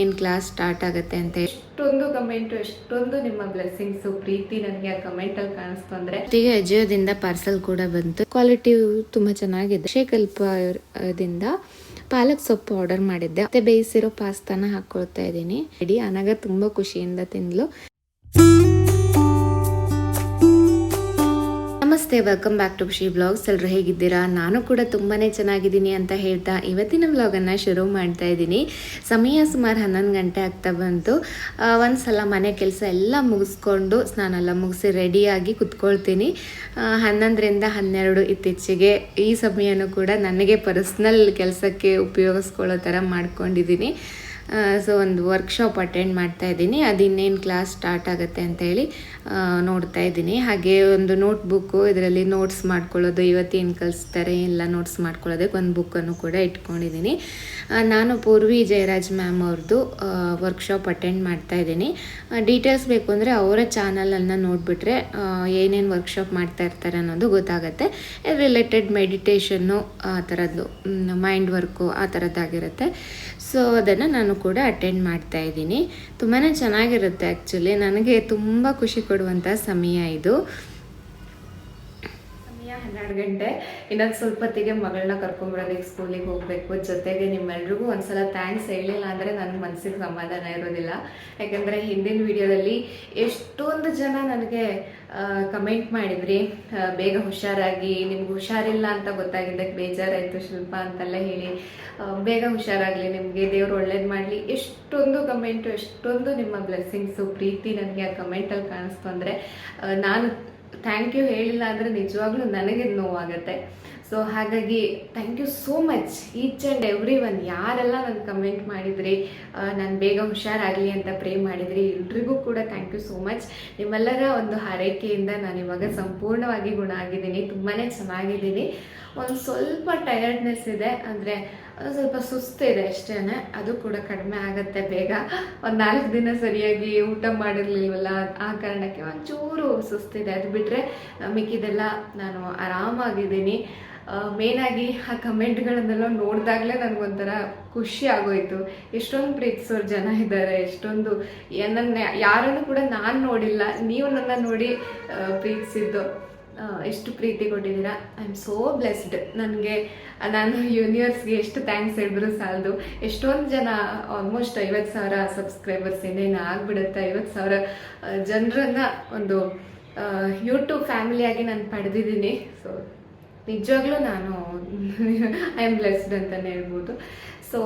ಏನು class start ಆಗುತ್ತೆ ಅಂತ ಎಷ್ಟೊಂದು ಕಮೆಂಟು ಎಷ್ಟೊಂದು ನಿಮ್ಮ ಬ್ಲೆಸ್ಸಿಂಗ್ಸು ಪ್ರೀತಿ ನನಗೆ ಆ ಕಮೆಂಟಲ್ಲಿ ಕಾಣಿಸ್ತು ಅಂದರೆ. ಈಗ ಅಜಿಯೋದಿಂದ ಪಾರ್ಸಲ್ ಕೂಡ ಬಂತು. ಕ್ವಾಲಿಟಿ ತುಂಬ ಚೆನ್ನಾಗಿದೆ. ಶೇಕಲ್ಪದಿಂದ ಪಾಲಕ್ ಸೊಪ್ಪು ಆರ್ಡರ್ ಮಾಡಿದ್ದೆ. ಮತ್ತೆ ಬೇಯಿಸಿರೋ ಪಾಸ್ತಾನ ಹಾಕೊಳ್ತಾ ಇದ್ದೀನಿ. ಇಡೀ ಅನಗ ತುಂಬ ಖುಷಿಯಿಂದ ತಿಂದ್ಲು. ನಮಸ್ತೆ welcome back to Khushi blogs ಎಲ್ಲರೂ ಹೇಗಿದ್ದೀರಾ? ನಾನು ಕೂಡ ತುಂಬಾ ಚೆನ್ನಾಗಿದ್ದೀನಿ ಅಂತ ಹೇಳ್ತಾ ಇವತ್ತಿನ ವ್ಲಾಗನ್ನು ಶುರು ಮಾಡ್ತಾ ಇದ್ದೀನಿ. ಸಮಯ ಸುಮಾರು ಹನ್ನೊಂದು ಗಂಟೆ ಆಗ್ತಾ ಬಂತು. ಒಂದು ಸಲ ಮನೆ ಕೆಲಸ ಎಲ್ಲ ಮುಗಿಸ್ಕೊಂಡು ಸ್ನಾನ ಎಲ್ಲ ಮುಗಿಸಿ ರೆಡಿಯಾಗಿ ಕುತ್ಕೊಳ್ತೀನಿ. ಹನ್ನೊಂದರಿಂದ ಹನ್ನೆರಡು ಇತ್ತೀಚೆಗೆ ಈ ಸಮಯನೂ ಕೂಡ ನನಗೆ ಪರ್ಸ್ನಲ್ ಕೆಲಸಕ್ಕೆ ಉಪಯೋಗಿಸ್ಕೊಳ್ಳೋ ಥರ ಮಾಡ್ಕೊಂಡಿದ್ದೀನಿ. ಸೊ ಒಂದು ವರ್ಕ್ಶಾಪ್ ಅಟೆಂಡ್ ಮಾಡ್ತಾ ಇದ್ದೀನಿ. ಅದು ಇನ್ನೇನು ಕ್ಲಾಸ್ ಸ್ಟಾರ್ಟ್ ಆಗುತ್ತೆ ಅಂತ ಹೇಳಿ ನೋಡ್ತಾ ಇದ್ದೀನಿ. ಹಾಗೆ ಒಂದು ನೋಟ್ಬುಕ್ಕು ಇದರಲ್ಲಿ ನೋಟ್ಸ್ ಮಾಡ್ಕೊಳ್ಳೋದು, ಇವತ್ತೇನು ಕಲಿಸ್ತಾರೆ, ಎಲ್ಲ ನೋಟ್ಸ್ ಮಾಡ್ಕೊಳ್ಳೋದಕ್ಕೆ ಒಂದು ಬುಕ್ಕನ್ನು ಕೂಡ ಇಟ್ಕೊಂಡಿದ್ದೀನಿ. ನಾನು ಪೂರ್ವಿ ಜಯರಾಜ್ ಮ್ಯಾಮ್ ಅವ್ರದ್ದು ವರ್ಕ್ಶಾಪ್ ಅಟೆಂಡ್ ಮಾಡ್ತಾ ಇದ್ದೀನಿ. ಡೀಟೇಲ್ಸ್ ಬೇಕು ಅಂದರೆ ಅವರ ಚಾನಲನ್ನು ನೋಡಿಬಿಟ್ರೆ ಏನೇನು ವರ್ಕ್ಶಾಪ್ ಮಾಡ್ತಾ ಇರ್ತಾರೆ ಅನ್ನೋದು ಗೊತ್ತಾಗುತ್ತೆ. ರಿಲೇಟೆಡ್ ಮೆಡಿಟೇಷನ್ನು ಆ ಥರದ್ದು ಮೈಂಡ್ ವರ್ಕು ಆ ಥರದ್ದಾಗಿರುತ್ತೆ ಸೊ ಅದನ್ನು ನಾನು ಕೂಡ ಅಟೆಂಡ್ ಮಾಡ್ತಾ ಇದ್ದೀನಿ. ತುಂಬಾ ಚೆನ್ನಾಗಿರುತ್ತೆ ಆ್ಯಕ್ಚುಲಿ ನನಗೆ ತುಂಬ ಖುಷಿ ಕೊಡುವಂಥ ಸಮಯ ಇದು. ಹನ್ನೆರಡು ಗಂಟೆ. ಇನ್ನೊಂದು ಸ್ವಲ್ಪ ಹೊತ್ತಿಗೆ ಮಗಳನ್ನ ಕರ್ಕೊಂಬರೋದಕ್ಕೆ ಸ್ಕೂಲಿಗೆ ಹೋಗಬೇಕು. ಜೊತೆಗೆ ನಿಮ್ಮೆಲ್ರಿಗೂ ಒಂದ್ಸಲ ಥ್ಯಾಂಕ್ಸ್ ಹೇಳಿಲ್ಲ ಅಂದರೆ ನನ್ನ ಮನಸ್ಸಿಗೆ ಸಮಾಧಾನ ಇರೋದಿಲ್ಲ. ಯಾಕಂದರೆ ಹಿಂದಿನ ವಿಡಿಯೋದಲ್ಲಿ ಎಷ್ಟೊಂದು ಜನ ನನಗೆ ಕಮೆಂಟ್ ಮಾಡಿದ್ರಿ. ಬೇಗ ಹುಷಾರಾಗಿ, ನಿಮ್ಗೆ ಹುಷಾರಿಲ್ಲ ಅಂತ ಗೊತ್ತಾಗಿದ್ದಕ್ಕೆ ಬೇಜಾರಾಯಿತು ಶಿಲ್ಪ ಅಂತೆಲ್ಲ ಹೇಳಿ. ಬೇಗ ಹುಷಾರಾಗಲಿ, ನಿಮಗೆ ದೇವ್ರು ಒಳ್ಳೇದು ಮಾಡಲಿ. ಎಷ್ಟೊಂದು ಕಮೆಂಟು ಎಷ್ಟೊಂದು ನಿಮ್ಮ ಬ್ಲೆಸ್ಸಿಂಗ್ಸು ಪ್ರೀತಿ ನನಗೆ ಆ ಕಮೆಂಟಲ್ಲಿ ಕಾಣಿಸ್ತು ಅಂದರೆ ನಾನು ಥ್ಯಾಂಕ್ ಯು ಹೇಳಿಲ್ಲ ಅಂದರೆ ನಿಜವಾಗ್ಲೂ ನನಗೆ ನೋವಾಗುತ್ತೆ. ಸೊ ಹಾಗಾಗಿ thank you so much each and every one ಯಾರೆಲ್ಲ ನನ್ನ ಕಮೆಂಟ್ ಮಾಡಿದ್ರಿ ನಾನು ಬೇಗ ಹುಷಾರಾಗಲಿ ಅಂತ ಪ್ರೇ ಮಾಡಿದ್ರಿ, ಎಲ್ರಿಗೂ ಕೂಡ ಥ್ಯಾಂಕ್ ಯು ಸೋ ಮಚ್. ನಿಮ್ಮೆಲ್ಲರ ಒಂದು ಹಾರೈಕೆಯಿಂದ ನಾನು ಇವಾಗ ಸಂಪೂರ್ಣವಾಗಿ ಗುಣ ಆಗಿದ್ದೀನಿ. ತುಂಬಾ ಚೆನ್ನಾಗಿದ್ದೀನಿ. ಒಂದು ಸ್ವಲ್ಪ ಟಯರ್ಡ್ನೆಸ್ ಇದೆ ಅಂದರೆ ಸ್ವಲ್ಪ ಸುಸ್ತಿದೆ ಅಷ್ಟೇ ಅದು ಕೂಡ ಕಡಿಮೆ ಆಗುತ್ತೆ ಬೇಗ. ಒಂದು ನಾಲ್ಕು ದಿನ ಸರಿಯಾಗಿ ಊಟ ಮಾಡಿರ್ಲಿಲ್ವಲ್ಲ, ಆ ಕಾರಣಕ್ಕೆ ಒಂಚೂರು ಸುಸ್ತಿದೆ. ಅದು ಬಿಟ್ಟರೆ ಮಿಕ್ಕಿದೆಲ್ಲ ನಾನು ಆರಾಮಾಗಿದ್ದೀನಿ. ಮೇನಾಗಿ ಆ ಕಮೆಂಟ್ಗಳನ್ನೆಲ್ಲ ನೋಡಿದಾಗಲೇ ನನಗೊಂಥರ ಖುಷಿ ಆಗೋಯ್ತು. ಎಷ್ಟೊಂದು ಪ್ರೀತಿಸೋರು ಜನ ಇದ್ದಾರೆ, ಎಷ್ಟೊಂದು ನನ್ನ ಯಾರನ್ನು ಕೂಡ ನಾನು ನೋಡಿಲ್ಲ. ನೀವು ನನ್ನ ನೋಡಿ ಪ್ರೀತಿಸಿದ್ದು. ಎಷ್ಟು ಪ್ರೀತಿ ಕೊಟ್ಟಿದ್ದೀರಾ? ಐ ಆಮ್ ಸೋ ಬ್ಲೆಸ್ಡ್ ನನಗೆ, ನಾನು ಯೂನಿವರ್ಸ್ಗೆ ಎಷ್ಟು ಥ್ಯಾಂಕ್ಸ್ ಹೇಳಿದ್ರು ಸಾಲದು. ಎಷ್ಟೊಂದು ಜನ ಆಲ್ಮೋಸ್ಟ್ ಐವತ್ತು ಸಾವಿರ ಸಬ್ಸ್ಕ್ರೈಬರ್ಸ್ ಇನ್ನೇನು ಆಗಿಬಿಡುತ್ತೆ, ಐವತ್ತು ಸಾವಿರ ಜನರನ್ನ ಒಂದು ಯೂಟ್ಯೂಬ್ ಫ್ಯಾಮಿಲಿಯಾಗಿ ನಾನು ಪಡೆದಿದ್ದೀನಿ. ಸೊ ನಿಜವಾಗ್ಲೂ ನಾನು ಐ ಆಮ್ ಬ್ಲೆಸ್ಡ್ ಅಂತಲೇ ಹೇಳ್ಬೋದು ಸೊ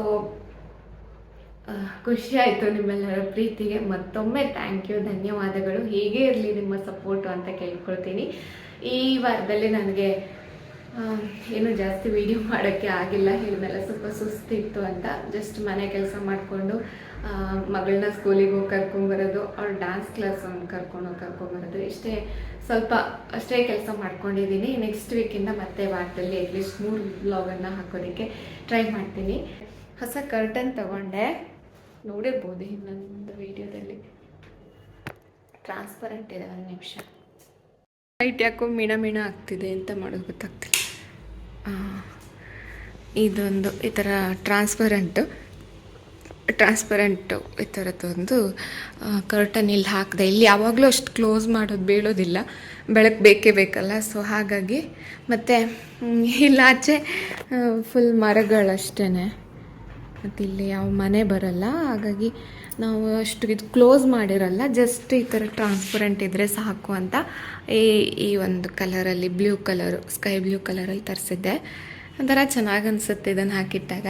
ಖುಷಿ ಆಯಿತು ನಿಮ್ಮೆಲ್ಲರ ಪ್ರೀತಿಗೆ. ಮತ್ತೊಮ್ಮೆ ಥ್ಯಾಂಕ್ ಯು ಧನ್ಯವಾದಗಳು. ಹೀಗೆ ಇರಲಿ ನಿಮ್ಮ ಸಪೋರ್ಟು ಅಂತ ಕೇಳ್ಕೊಳ್ತೀನಿ. ಈ ವಾರದಲ್ಲಿ ನನಗೆ ಏನು ಜಾಸ್ತಿ ವಿಡಿಯೋ ಮಾಡೋಕ್ಕೆ ಆಗಿಲ್ಲ. ಹೇಳಿದ್ಮೇಲೆ ಸ್ವಲ್ಪ ಸುಸ್ತಿತ್ತು ಅಂತ ಜಸ್ಟ್ ಮನೆ ಕೆಲಸ ಮಾಡಿಕೊಂಡು ಮಗಳನ್ನ ಸ್ಕೂಲಿಗೆ ಹೋಗಿ ಕರ್ಕೊಂಬರೋದು ಅವ್ರ ಡ್ಯಾನ್ಸ್ ಕ್ಲಾಸ್ ಒಂದು ಕರ್ಕೊಂಡು ಕರ್ಕೊಂಬರೋದು ಇಷ್ಟೇ ಸ್ವಲ್ಪ ಅಷ್ಟೇ ಕೆಲಸ ಮಾಡ್ಕೊಂಡಿದ್ದೀನಿ. ನೆಕ್ಸ್ಟ್ ವೀಕಿಂದ ಮತ್ತೆ ವಾರದಲ್ಲಿ ಅಟ್ಲೀಸ್ಟ್ ಮೂರು ಬ್ಲಾಗನ್ನು ಹಾಕೋದಕ್ಕೆ ಟ್ರೈ ಮಾಡ್ತೀನಿ. ಹೊಸ ಕರ್ಟನ್ ತಗೊಂಡೆ. ನೋಡಿರ್ಬೋದು ಇನ್ನೊಂದು ವಿಡಿಯೋದಲ್ಲಿ ಟ್ರಾನ್ಸ್ಪರೆಂಟ್ ಇದೆ, ಒಂದು ನಿಮಿಷ. ಲೈಟ್ ಯಾಕೋ ಮಿಣ ಮಿಣ ಆಗ್ತಿದೆ ಅಂತ ಮಾಡೋದು ಗೊತ್ತಾಗ್ತಿಲ್ಲ. ಇದೊಂದು ಈ ಥರ ಟ್ರಾನ್ಸ್ಪರೆಂಟು ಟ್ರಾನ್ಸ್ಪರೆಂಟು ಈ ಥರದ್ದೊಂದು ಕರ್ಟನ್ ಇಲ್ಲಿ ಹಾಕಿದೆ. ಇಲ್ಲಿ ಯಾವಾಗಲೂ ಅಷ್ಟು ಕ್ಲೋಸ್ ಮಾಡೋದು ಬೀಳೋದಿಲ್ಲ. ಬೆಳಕು ಬೇಕೇ ಬೇಕಲ್ಲ. ಸೊ ಹಾಗಾಗಿ ಮತ್ತು ಇಲ್ಲಾಚೆ ಫುಲ್ ಮರಗಳಷ್ಟೇ ಮತ್ತು ಇಲ್ಲಿ ಯಾವ ಮನೆ ಬರಲ್ಲ. ಹಾಗಾಗಿ ನಾವು ಅಷ್ಟು ಇದು ಕ್ಲೋಸ್ ಮಾಡಿರಲ್ಲ ಜಸ್ಟ್ ಈ ಥರ ಟ್ರಾನ್ಸ್ಪರೆಂಟ್ ಇದ್ದರೆ ಸಾಕು ಅಂತ ಈ ಈ ಒಂದು ಕಲರಲ್ಲಿ ಬ್ಲೂ ಕಲರು ಸ್ಕೈ ಬ್ಲೂ ಕಲರಲ್ಲಿ ತರಿಸಿದ್ದೆ. ಒಂಥರ ಚೆನ್ನಾಗಿ ಅನಿಸುತ್ತೆ ಇದನ್ನು ಹಾಕಿಟ್ಟಾಗ.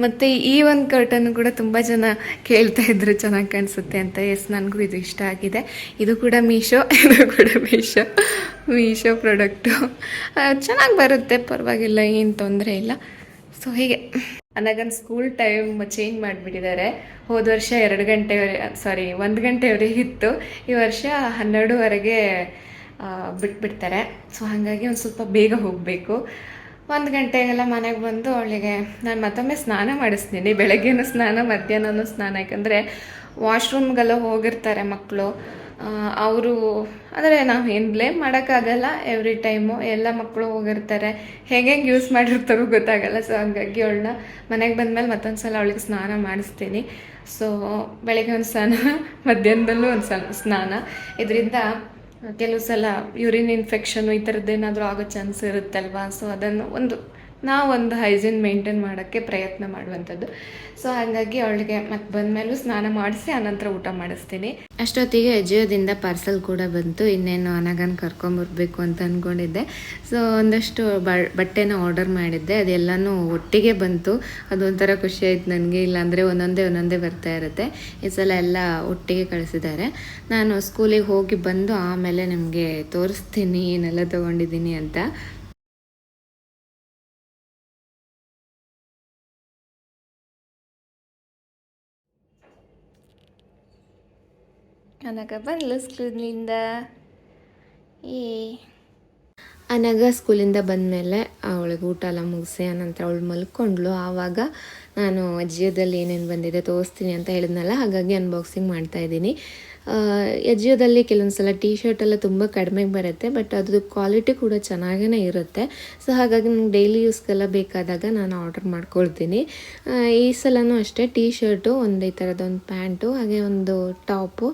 ಮತ್ತು ಈ ಒಂದು ಕರ್ಟನ್ನು ಕೂಡ ತುಂಬ ಜನ ಕೇಳ್ತಾ ಇದ್ರು ಚೆನ್ನಾಗಿ ಕಾಣಿಸುತ್ತೆ ಅಂತ. ಎಸ್ ನನಗೂ ಇದು ಇಷ್ಟ ಆಗಿದೆ. ಇದು ಕೂಡ ಮೀಶೋ ಇದು ಕೂಡ ಮೀಶೋ ಮೀಶೋ ಪ್ರಾಡಕ್ಟು ಚೆನ್ನಾಗಿ ಬರುತ್ತೆ, ಪರವಾಗಿಲ್ಲ, ಏನು ತೊಂದರೆ ಇಲ್ಲ. ಸೊ ಹೀಗೆ. ನನಗನ್ ಸ್ಕೂಲ್ ಟೈಮ್ ಚೇಂಜ್ ಮಾಡಿಬಿಟ್ಟಿದ್ದಾರೆ ಹೋದ ವರ್ಷ ಎರಡು ಗಂಟೆ ಸಾರಿ ಒಂದು ಗಂಟೆವರೆಗೆ ಇತ್ತು. ಈ ವರ್ಷ ಹನ್ನೆರಡುವರೆಗೆ ಬಿಟ್ಬಿಡ್ತಾರೆ. ಸೊ ಹಾಗಾಗಿ ಒಂದು ಸ್ವಲ್ಪ ಬೇಗ ಹೋಗಬೇಕು. ಒಂದು ಗಂಟೆಗೆಲ್ಲ ಮನೆಗೆ ಬಂದು ಅವಳಿಗೆ, ನಾನು ಮತ್ತೊಮ್ಮೆ ಸ್ನಾನ ಮಾಡಿಸ್ತೀನಿ. ಬೆಳಗ್ಗೆನೂ ಸ್ನಾನ, ಮಧ್ಯಾಹ್ನನೂ ಸ್ನಾನ. ಯಾಕಂದರೆ ವಾಶ್ರೂಮ್ಗೆಲ್ಲ ಹೋಗಿರ್ತಾರೆ ಮಕ್ಕಳು ಅವರು, ಅಂದರೆ ನಾವು ಏನು ಬ್ಲೇಮ್ ಮಾಡೋಕ್ಕಾಗಲ್ಲ. ಎವ್ರಿ ಟೈಮು ಎಲ್ಲ ಮಕ್ಕಳು ಹೋಗಿರ್ತಾರೆ. ಹೇಗೆ ಯೂಸ್ ಮಾಡಿರ್ತಾರೋ ಗೊತ್ತಾಗಲ್ಲ. ಸೊ ಹಂಗಾಗಿ ಅವಳನ್ನ ಮನೆಗೆ ಬಂದಮೇಲೆ ಮತ್ತೊಂದು ಸಲ ಅವಳಿಗೆ ಸ್ನಾನ ಮಾಡಿಸ್ತೀನಿ. ಸೊ ಬೆಳಗ್ಗೆ ಒಂದು ಸ್ನಾನ, ಮಧ್ಯಾಹ್ನದಲ್ಲೂ ಒಂದು ಸ್ನಾನ. ಇದರಿಂದ ಕೆಲವು ಸಲ ಯೂರಿನ್ ಇನ್ಫೆಕ್ಷನು ಈ ಥರದ್ದೇನಾದರೂ ಆಗೋ ಚಾನ್ಸ್ ಇರುತ್ತಲ್ವಾ? ಸೊ ಅದನ್ನು ಒಂದು ನಾವೊಂದು ಹೈಜೀನ್ ಮೇಂಟೈನ್ ಮಾಡೋಕ್ಕೆ ಪ್ರಯತ್ನ ಮಾಡುವಂಥದ್ದು. ಸೊ ಹಾಗಾಗಿ ಅವಳಿಗೆ ಮತ್ತೆ ಬಂದಮೇಲೂ ಸ್ನಾನ ಮಾಡಿಸಿ, ಆನಂತರ ಊಟ ಮಾಡಿಸ್ತೀನಿ. ಅಷ್ಟೊತ್ತಿಗೆ ಅಜಿಯೋದಿಂದ ಪಾರ್ಸಲ್ ಕೂಡ ಬಂತು. ಇನ್ನೇನು ಅನಗನ್ ಕರ್ಕೊಂಬರ್ಬೇಕು ಅಂತ ಅಂದ್ಕೊಂಡಿದ್ದೆ ಸೊ ಒಂದಷ್ಟು ಬಟ್ಟೆನ ಆರ್ಡರ್ ಮಾಡಿದ್ದೆ. ಅದೆಲ್ಲನೂ ಒಟ್ಟಿಗೆ ಬಂತು. ಅದೊಂಥರ ಖುಷಿ ಆಯ್ತು ನನಗೆ. ಇಲ್ಲಾಂದರೆ ಒಂದೊಂದೇ ಒಂದೊಂದೇ ಬರ್ತಾ ಇರುತ್ತೆ. ಈ ಸಲ ಎಲ್ಲ ಒಟ್ಟಿಗೆ ಕಳಿಸಿದ್ದಾರೆ. ನಾನು ಸ್ಕೂಲಿಗೆ ಹೋಗಿ ಬಂದು ಆಮೇಲೆ ನಿಮಗೆ ತೋರಿಸ್ತೀನಿ, ಏನೆಲ್ಲ ತೊಗೊಂಡಿದ್ದೀನಿ ಅಂತ. ಅನಗ ಬಂದ್ಲು ಸ್ಕೂಲಿಂದ ಏ. ಅನಗ ಸ್ಕೂಲಿಂದ ಬಂದಮೇಲೆ ಅವಳಿಗೆ ಊಟ ಎಲ್ಲ ಮುಗಿಸಿ ಅನಂತರ ಅವಳು ಮಲ್ಕೊಂಡ್ಳು. ಆವಾಗ ನಾನು ಅಜ್ಜಿಯೋದಲ್ಲಿ ಏನೇನು ಬಂದಿದೆ ತೋರಿಸ್ತೀನಿ ಅಂತ ಹೇಳಿದ್ನಲ್ಲ, ಹಾಗಾಗಿ ಅನ್ಬಾಕ್ಸಿಂಗ್ ಮಾಡ್ತಾ ಇದ್ದೀನಿ. ಅಜ್ಜಿಯೋದಲ್ಲಿ ಕೆಲವೊಂದು ಸಲ ಟೀ ಶರ್ಟ್ ಎಲ್ಲ ತುಂಬ ಕಡಿಮೆಗೆ ಬರುತ್ತೆ ಬಟ್ ಅದ್ರದ್ದು ಕ್ವಾಲಿಟಿ ಕೂಡ ಚೆನ್ನಾಗೇ ಇರುತ್ತೆ. ಸೊ ಹಾಗಾಗಿ ನಂಗೆ ಡೈಲಿ ಯೂಸ್ಗೆಲ್ಲ ಬೇಕಾದಾಗ ನಾನು ಆರ್ಡರ್ ಮಾಡ್ಕೊಳ್ತೀನಿ. ಈ ಸಲನೂ ಅಷ್ಟೇ ಟೀ ಶರ್ಟು ಒಂದು ಈ ಥರದೊಂದು ಪ್ಯಾಂಟು ಹಾಗೆ ಒಂದು ಟಾಪು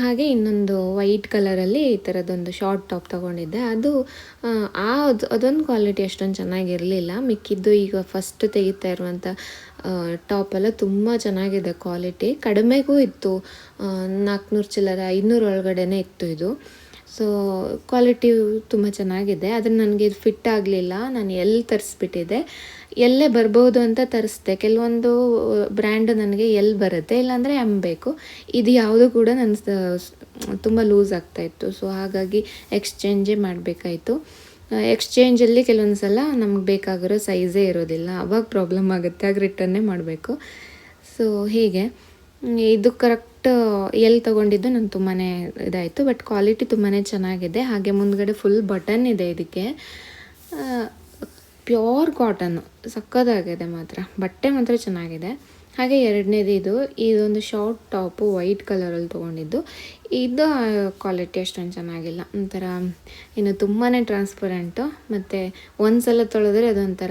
ಹಾಗೆ ಇನ್ನೊಂದು ವೈಟ್ ಕಲರಲ್ಲಿ ಈ ಥರದೊಂದು ಶಾರ್ಟ್ ಟಾಪ್ ತೊಗೊಂಡಿದ್ದೆ. ಅದು ಆ, ಆ ಅದು ಅದೊಂದು ಕ್ವಾಲಿಟಿ ಅಷ್ಟೊಂದು ಚೆನ್ನಾಗಿರಲಿಲ್ಲ. ಮಿಕ್ಕಿದ್ದು ಈಗ ಫಸ್ಟ್ ತೆಗಿತಾ ಇರುವಂಥ ಟಾಪ್ ಎಲ್ಲ ತುಂಬ ಚೆನ್ನಾಗಿದೆ ಕ್ವಾಲಿಟಿ ಕಡಿಮೆಗೂ ಇತ್ತು. ನಾಲ್ಕುನೂರು ಚಿಲ್ಲರ ಐನೂರು ಒಳಗಡೆನೇ ಇತ್ತು ಇದು. ಸೊ ಕ್ವಾಲಿಟಿ ತುಂಬ ಚೆನ್ನಾಗಿದೆ. ಆದರೆ ನನಗೆ ಇದು ಫಿಟ್ ಆಗಲಿಲ್ಲ. ನಾನು ಎಲ್ಲಿ ತರಿಸ್ಬಿಟ್ಟಿದ್ದೆ. ಎಲ್ಲೇ ಬರ್ಬೋದು ಅಂತ ತರಿಸ್ದೆ. ಕೆಲವೊಂದು ಬ್ರ್ಯಾಂಡ್ ನನಗೆ ಎಲ್ಲಿ ಬರುತ್ತೆ, ಇಲ್ಲಾಂದರೆ ಎಂ ಬೇಕು. ಇದು ಯಾವುದು ಕೂಡ ನನ್ನ ತುಂಬ ಲೂಸ್ ಆಗ್ತಾಯಿತ್ತು ಸೊ ಹಾಗಾಗಿ ಎಕ್ಸ್ಚೇಂಜೇ ಮಾಡಬೇಕಾಯಿತು. ಎಕ್ಸ್ಚೇಂಜಲ್ಲಿ ಕೆಲವೊಂದು ಸಲ ನಮ್ಗೆ ಬೇಕಾಗಿರೋ ಸೈಜೇ ಇರೋದಿಲ್ಲ. ಅವಾಗ ಪ್ರಾಬ್ಲಮ್ ಆಗುತ್ತೆ. ಆಗ ರಿಟರ್ನೇ ಮಾಡಬೇಕು. ಸೊ ಹೀಗೆ. ಇದು ಕರೆಕ್ಟ್ ಎಲ್ಲಿ ತೊಗೊಂಡಿದ್ದು ನಂಗೆ ತುಂಬಾ ಇದಾಯಿತು. ಬಟ್ ಕ್ವಾಲಿಟಿ ತುಂಬಾ ಚೆನ್ನಾಗಿದೆ. ಹಾಗೆ ಮುಂದ್ಗಡೆ ಫುಲ್ ಬಟನ್ ಇದೆ ಇದಕ್ಕೆ. ಪ್ಯೂರ್ ಕಾಟನ್ನು ಸಕ್ಕತ್ತಾಗಿದೆ ಮಾತ್ರ. ಬಟ್ಟೆ ಮಾತ್ರ ಚೆನ್ನಾಗಿದೆ. ಹಾಗೆ ಎರಡನೇದು ಇದು, ಇದೊಂದು ಶಾರ್ಟ್ ಟಾಪು ವೈಟ್ ಕಲರಲ್ಲಿ ತೊಗೊಂಡಿದ್ದು. ಇದು ಕ್ವಾಲಿಟಿ ಅಷ್ಟೊಂದು ಚೆನ್ನಾಗಿಲ್ಲ. ಒಂಥರ ಇನ್ನು ತುಂಬಾ ಟ್ರಾನ್ಸ್ಪರೆಂಟು ಮತ್ತು ಒಂದು ಸಲ ತೊಳೆದ್ರೆ ಅದೊಂಥರ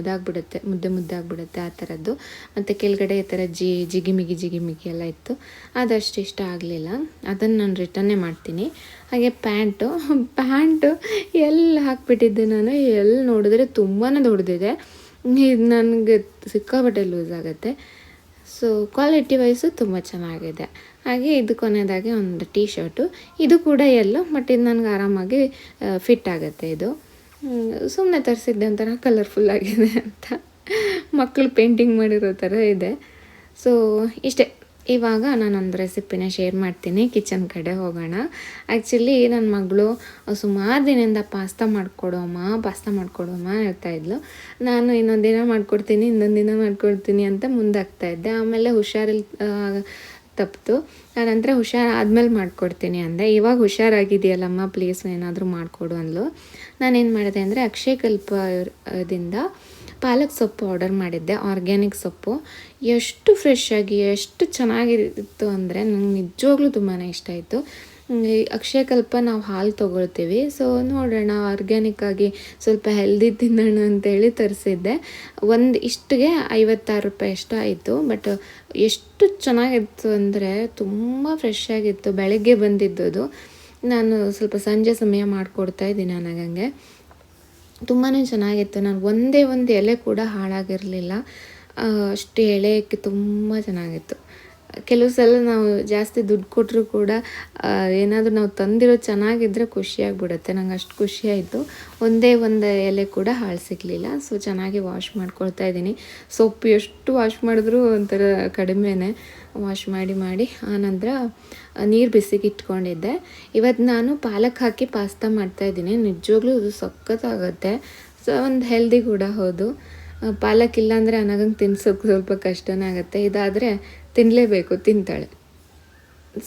ಇದಾಗ್ಬಿಡುತ್ತೆ, ಮುದ್ದೆ ಮುದ್ದೆ ಆಗಿಬಿಡುತ್ತೆ ಆ ಥರದ್ದು ಮತ್ತು ಕೆಳಗಡೆ ಈ ಥರ ಜಿ, ಜಿಗಿಮಿಗಿ ಜಿಗಿಮಿಗಿ ಎಲ್ಲ ಇತ್ತು. ಅದಷ್ಟು ಇಷ್ಟ ಆಗಲಿಲ್ಲ. ಅದನ್ನು ನಾನು ರಿಟರ್ನೇ ಮಾಡ್ತೀನಿ. ಹಾಗೆ ಪ್ಯಾಂಟು ಪ್ಯಾಂಟು ಎಲ್ಲಿ ಹಾಕ್ಬಿಟ್ಟಿದ್ದೆ ನಾನು. ಎಲ್ಲಿ ನೋಡಿದ್ರೆ ತುಂಬಾ ದೊಡ್ಡದಿದೆ. ಇದು ನನಗೆ ಸಿಕ್ಕಾಪಟ್ಟೆ ಲೂಸ್ ಆಗುತ್ತೆ. ಸೊ ಕ್ವಾಲಿಟಿ ವೈಸು ತುಂಬ ಚೆನ್ನಾಗಿದೆ. ಹಾಗೆ ಇದು ಕೊನೆಯದಾಗಿ ಒಂದು ಟೀ ಶರ್ಟು ಇದು ಕೂಡ ಎಲ್ಲೋ ಬಟ್ ಇದು ನನಗೆ ಆರಾಮಾಗಿ ಫಿಟ್ ಆಗುತ್ತೆ ಇದು. ಸುಮ್ಮನೆ ತರಿಸಿದ್ದೆ ಒಂಥರ ಕಲರ್ಫುಲ್ ಆಗಿದೆ ಅಂತ. ಮಕ್ಕಳು ಪೇಂಟಿಂಗ್ ಮಾಡಿರೋ ಥರ ಇದೆ. ಸೊ ಇಷ್ಟೇ. ಇವಾಗ ನಾನೊಂದು ರೆಸಿಪಿನ ಶೇರ್ ಮಾಡ್ತೀನಿ ಕಿಚನ್ ಕಡೆ ಹೋಗೋಣ. ಆ್ಯಕ್ಚುಲಿ ನನ್ನ ಮಗಳು ಸುಮಾರು ದಿನದಿಂದ ಪಾಸ್ತಾ ಮಾಡ್ಕೊಡೋಮ್ಮ ಪಾಸ್ತಾ ಮಾಡ್ಕೊಡೋಮ್ಮ ಅಮ್ಮ ಹೇಳ್ತಾ ಇದ್ಲು. ನಾನು ಇನ್ನೊಂದು ದಿನ ಮಾಡ್ಕೊಡ್ತೀನಿ, ಇನ್ನೊಂದು ದಿನ ಮಾಡ್ಕೊಡ್ತೀನಿ ಅಂತ ಮುಂದಾಗ್ತಾ ಇದ್ದೆ. ಆಮೇಲೆ ಹುಷಾರಿಲ್ ತಪ್ಪಿತು ಆನಂತರ ಹುಷಾರು ಆದಮೇಲೆ ಮಾಡಿಕೊಡ್ತೀನಿ ಅಂದೆ. ಇವಾಗ ಹುಷಾರಾಗಿದೆಯಲ್ಲಮ್ಮ ಪ್ಲೀಸ್ ಏನಾದರೂ ಮಾಡಿಕೊಡು ಅಂದ್ಲು. ನಾನೇನು ಮಾಡಿದೆ ಅಂದರೆ ಅಕ್ಷಯ ಕಲ್ಪದಿಂದ ಪಾಲಕ್ ಸೊಪ್ಪು ಆರ್ಡರ್ ಮಾಡಿದ್ದೆ ಆರ್ಗ್ಯಾನಿಕ್ ಸೊಪ್ಪು. ಎಷ್ಟು ಫ್ರೆಶ್ ಆಗಿ, ಎಷ್ಟು ಚೆನ್ನಾಗಿತ್ತು ಅಂದರೆ ನಂಗೆ ನಿಜವಾಗ್ಲೂ ತುಂಬಾ ಇಷ್ಟ ಆಯಿತು. ಅಕ್ಷಯಕಲ್ಪ ನಾವು ಹಾಲು ತೊಗೊಳ್ತೀವಿ. ಸೊ ನೋಡೋಣ ಆರ್ಗ್ಯಾನಿಕ್ ಆಗಿ ಸ್ವಲ್ಪ ಹೆಲ್ದಿ ತಿನ್ನೋಣ ಅಂತೇಳಿ ತರಿಸಿದ್ದೆ. ಒಂದು ಇಷ್ಟಿಗೆ ಐವತ್ತಾರು ರೂಪಾಯಿ ಅಷ್ಟು ಆಯಿತು. ಬಟ್ ಎಷ್ಟು ಚೆನ್ನಾಗಿತ್ತು ಅಂದರೆ ತುಂಬ ಫ್ರೆಶ್ ಆಗಿತ್ತು. ಬೆಳಗ್ಗೆ ಬಂದಿದ್ದದು. ನಾನು ಸ್ವಲ್ಪ ಸಂಜೆ ಸಮಯ ಮಾಡಿಕೊಡ್ತಾ ಇದ್ದೀನಿ ನನಗಂಗೆ ತುಂಬಾ ಚೆನ್ನಾಗಿತ್ತು. ನಾನು ಒಂದೇ ಒಂದು ಎಲೆ ಕೂಡ ಹಾಳಾಗಿರಲಿಲ್ಲ. ಅಷ್ಟು ಎಳೆಯೋಕ್ಕೆ ತುಂಬ ಚೆನ್ನಾಗಿತ್ತು. ಕೆಲವು ಸಲ ನಾವು ಜಾಸ್ತಿ ದುಡ್ಡು ಕೊಟ್ಟರು ಕೂಡ ಏನಾದರೂ ನಾವು ತಂದಿರೋ ಚೆನ್ನಾಗಿದ್ದರೆ ಖುಷಿಯಾಗಿಬಿಡುತ್ತೆ. ನಂಗೆ ಅಷ್ಟು ಖುಷಿ ಆಯಿತು. ಒಂದೇ ಒಂದು ಎಲೆ ಕೂಡ ಹಾಳು ಸಿಗಲಿಲ್ಲ. ಸೊ, ಚೆನ್ನಾಗಿ ವಾಶ್ ಮಾಡ್ಕೊಳ್ತಾ ಇದ್ದೀನಿ. ಸೊಪ್ಪು ಎಷ್ಟು ವಾಶ್ ಮಾಡಿದ್ರೂ ಒಂಥರ ಕಡಿಮೆನೇ. ವಾಶ್ ಮಾಡಿ ಮಾಡಿ ಆನಂತರ ನೀರು ಬಿಸಿಗೆ ಇಟ್ಕೊಂಡಿದ್ದೆ. ಇವತ್ತು ನಾನು ಪಾಲಕ್ ಹಾಕಿ ಪಾಸ್ತಾ ಮಾಡ್ತಾಯಿದ್ದೀನಿ ನಿಜವಾಗ್ಲೂ ಇದು ಸಖತ್ತಾಗುತ್ತೆ. ಸೊ, ಒಂದು ಹೆಲ್ದಿ ಕೂಡ ಹೌದು. ಪಾಲಕ್ ಇಲ್ಲಾಂದರೆ ಅನಗಂಗೆ ತಿನ್ಸೋಕ್ಕೆ ಸ್ವಲ್ಪ ಕಷ್ಟನೇ ಆಗುತ್ತೆ. ಇದಾದರೆ ತಿನ್ನಲೇಬೇಕು ತಿಂತಾಳೆ.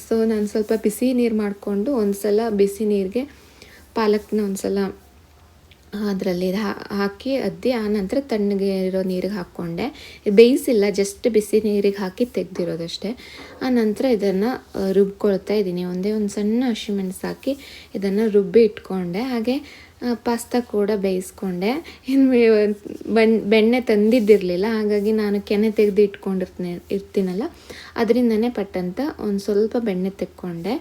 ಸೊ ನಾನು ಸ್ವಲ್ಪ ಬಿಸಿ ನೀರು ಮಾಡಿಕೊಂಡು ಒಂದು ಸಲ ಬಿಸಿ ನೀರಿಗೆ ಪಾಲಕ್ನ ಒಂದು ಸಲ ಅದರಲ್ಲಿ ಹಾಕಿ ಅದ್ದಿ ಆ ನಂತರ ತಣ್ಣಗೆ ಇರೋ ನೀರಿಗೆ ಹಾಕ್ಕೊಂಡೆ. ಬೇಯಿಸಿಲ್ಲ ಜಸ್ಟ್ ಬಿಸಿ ನೀರಿಗೆ ಹಾಕಿ ತೆಗ್ದಿರೋದಷ್ಟೇ. ಆ ನಂತರ ಇದನ್ನು, ರುಬ್ಕೊಳ್ತಾ ಇದ್ದೀನಿ ಒಂದೇ ಒಂದು ಸಣ್ಣ ಹಸಿಮೆಣಸು ಹಾಕಿ ಇದನ್ನು ರುಬ್ಬಿ ಇಟ್ಕೊಂಡೆ. ಹಾಗೆ ಪಾಸ್ತಾ ಕೂಡ ಬೇಯಿಸ್ಕೊಂಡೆ. ಇನ್ನು ಬಣ್, ಬೆಣ್ಣೆ ತಂದಿದ್ದಿರಲಿಲ್ಲ, ಹಾಗಾಗಿ ನಾನು ಕೆನೆ ತೆಗೆದು ಇಟ್ಕೊಂಡಿರ್ತೀನಿ, ಇರ್ತೀನಲ್ಲ, ಅದರಿಂದನೇ ಪಟ್ಟಂತ ಒಂದು ಸ್ವಲ್ಪ ಬೆಣ್ಣೆ ತೆಕ್ಕೊಂಡೆ.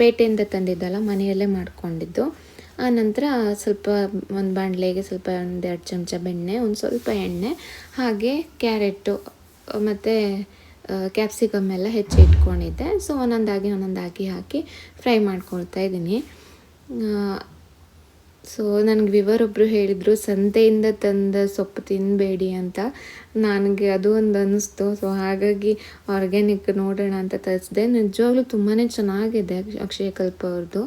ಪೇಟೆಯಿಂದ ತಂದಿದ್ದಲ್ಲ ಮನೆಯಲ್ಲೇ ಮಾಡಿಕೊಂಡಿದ್ದು. ಆ ನಂತರ ಸ್ವಲ್ಪ ಒಂದು ಬಾಣಲೆಗೆ ಸ್ವಲ್ಪ ಒಂದು ಎರಡು ಚಮಚ ಬೆಣ್ಣೆ, ಒಂದು ಸ್ವಲ್ಪ ಎಣ್ಣೆ, ಹಾಗೆ ಕ್ಯಾರೆಟು ಮತ್ತು ಕ್ಯಾಪ್ಸಿಕಮ್ ಎಲ್ಲ ಹೆಚ್ಚಿ ಇಟ್ಕೊಂಡಿದ್ದೆ. ಸೊ ಒಂದೊಂದಾಗಿ ಒಂದೊಂದಾಗಿ ಹಾಕಿ ಫ್ರೈ ಮಾಡ್ಕೊಳ್ತಾ ಇದ್ದೀನಿ. ಸೊ ನನಗೆ ವಿವರ್ ಒಬ್ಬರು ಹೇಳಿದರು, ಸಂತೆಯಿಂದ ತಂದ ಸೊಪ್ಪು ತಿನ್ನಬೇಡಿ ಅಂತ. ನನಗೆ ಅದು ಒಂದು ಅನ್ನಿಸ್ತು ಸೊ ಹಾಗಾಗಿ ಆರ್ಗ್ಯಾನಿಕ್ ನೋಡೋಣ ಅಂತ ತರಿಸಿದೆ. ನಿಜವಾಗ್ಲೂ ತುಂಬಾ ಚೆನ್ನಾಗಿದೆ ಅಕ್ಷಯಕಲ್ಪ ಅವ್ರದ್ದು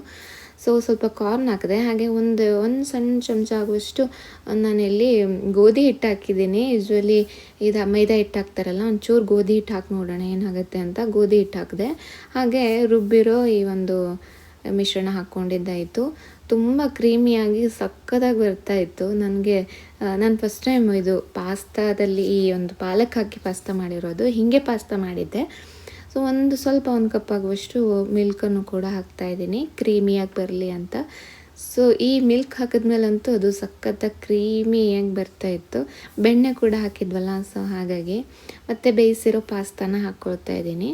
ಸೊ ಸ್ವಲ್ಪ ಕಾರ್ನ್ ಹಾಕಿದೆ. ಹಾಗೆ ಒಂದು ಒಂದು ಸಣ್ಣ ಚಮಚ ಆಗುವಷ್ಟು ನಾನಿಲ್ಲಿ ಗೋಧಿ ಹಿಟ್ಟು ಹಾಕಿದ್ದೀನಿ. ಯೂಶ್ವಲಿ ಇದು ಮೈದಾ ಹಿಟ್ಟು ಹಾಕ್ತಾರಲ್ಲ, ಒಂಚೂರು ಗೋಧಿ ಹಿಟ್ಟು ಹಾಕಿ ನೋಡೋಣ ಏನಾಗುತ್ತೆ ಅಂತ ಗೋಧಿ ಹಿಟ್ಟು ಹಾಕಿದೆ. ಹಾಗೆ ರುಬ್ಬಿರೋ ಈ ಒಂದು ಮಿಶ್ರಣ ಹಾಕ್ಕೊಂಡಿದ್ದಾಯಿತು. ತುಂಬ ಕ್ರೀಮಿಯಾಗಿ ಸಕ್ಕತ್ತಾಗಿ ಬರ್ತಾ ಇತ್ತು ನನಗೆ ನಾನು ಫಸ್ಟ್ ಟೈಮ್ ಇದು ಪಾಸ್ತಾದಲ್ಲಿ ಈ ಒಂದು ಪಾಲಕ್ ಹಾಕಿ ಪಾಸ್ತಾ ಮಾಡಿರೋದು. ಹೀಗೆ ಪಾಸ್ತಾ ಮಾಡಿದ್ದೆ. ಸೊ ಒಂದು ಸ್ವಲ್ಪ ಒಂದು ಕಪ್ ಆಗುವಷ್ಟು ಮಿಲ್ಕನ್ನು ಕೂಡ ಹಾಕ್ತಾ ಇದ್ದೀನಿ ಕ್ರೀಮಿಯಾಗಿ ಬರಲಿ ಅಂತ. ಸೊ ಈ ಮಿಲ್ಕ್ ಹಾಕಿದ್ಮೇಲಂತೂ ಅದು ಸಖತ್ತಾಗಿ ಕ್ರೀಮಿಯಾಗಿ ಬರ್ತಾ ಇತ್ತು ಬೆಣ್ಣೆ ಕೂಡ ಹಾಕಿದ್ವಲ್ಲ ಸೊ ಹಾಗಾಗಿ. ಮತ್ತು ಬೇಯಿಸಿರೋ ಪಾಸ್ತಾನ ಹಾಕ್ಕೊಳ್ತಾ ಇದ್ದೀನಿ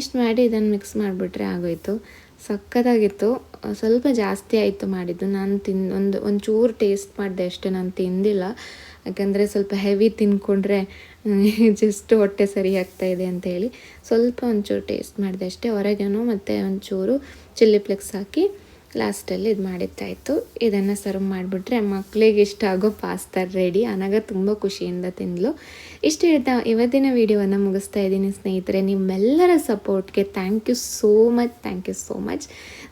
ಇಷ್ಟು ಮಾಡಿ ಇದನ್ನು ಮಿಕ್ಸ್ ಮಾಡಿಬಿಟ್ರೆ ಆಗೋಯ್ತು. ಸಕ್ಕತ್ತಾಗಿತ್ತು ಸ್ವಲ್ಪ ಜಾಸ್ತಿ ಆಯಿತು ಮಾಡಿದ್ದು. ನಾನು ತಿನ್, ಒಂದು, ಒಂಚೂರು ಟೇಸ್ಟ್ ಮಾಡಿದೆ ಅಷ್ಟೇ. ನಾನು ತಿಂದಿಲ್ಲ. ಯಾಕಂದರೆ ಸ್ವಲ್ಪ ಹೆವಿ ತಿನ್ಕೊಂಡ್ರೆ ಜಸ್ಟ್ ಹೊಟ್ಟೆ ಸರಿ ಆಗ್ತಾ ಇದೆ ಅಂತ ಹೇಳಿ ಸ್ವಲ್ಪ ಒಂಚೂರು ಟೇಸ್ಟ್ ಮಾಡಿದೆ ಅಷ್ಟೇ. ಹೊರಗೇನು ಮತ್ತು ಒಂಚೂರು ಚಿಲ್ಲಿ ಫ್ಲೆಕ್ಸ್ ಹಾಕಿ ಲಾಸ್ಟಲ್ಲಿ ಇದು ಮಾಡಿದ್ದಾಯಿತು. ಇದನ್ನು ಸರ್ವ್ ಮಾಡಿಬಿಟ್ರೆ ಮಕ್ಕಳಿಗೆ ಇಷ್ಟ ಆಗೋ ಪಾಸ್ತಾ ರೆಡಿ ಅನಾಗ ತುಂಬ ಖುಷಿಯಿಂದ ತಿನ್ನಲು ಇಷ್ಟು ಹೇಳ್ತಾ ಇವತ್ತಿನ ವಿಡಿಯೋವನ್ನು ಮುಗಿಸ್ತಾ ಇದ್ದೀನಿ ಸ್ನೇಹಿತರೆ. ನಿಮ್ಮೆಲ್ಲರ ಸಪೋರ್ಟ್ಗೆ thank you so much thank you so much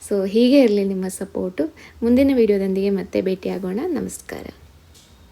so ಹೀಗೆ ಇರಲಿ ನಿಮ್ಮ ಸಪೋರ್ಟು. ಮುಂದಿನ ವಿಡಿಯೋದೊಂದಿಗೆ ಮತ್ತೆ ಭೇಟಿಯಾಗೋಣ. ನಮಸ್ಕಾರ.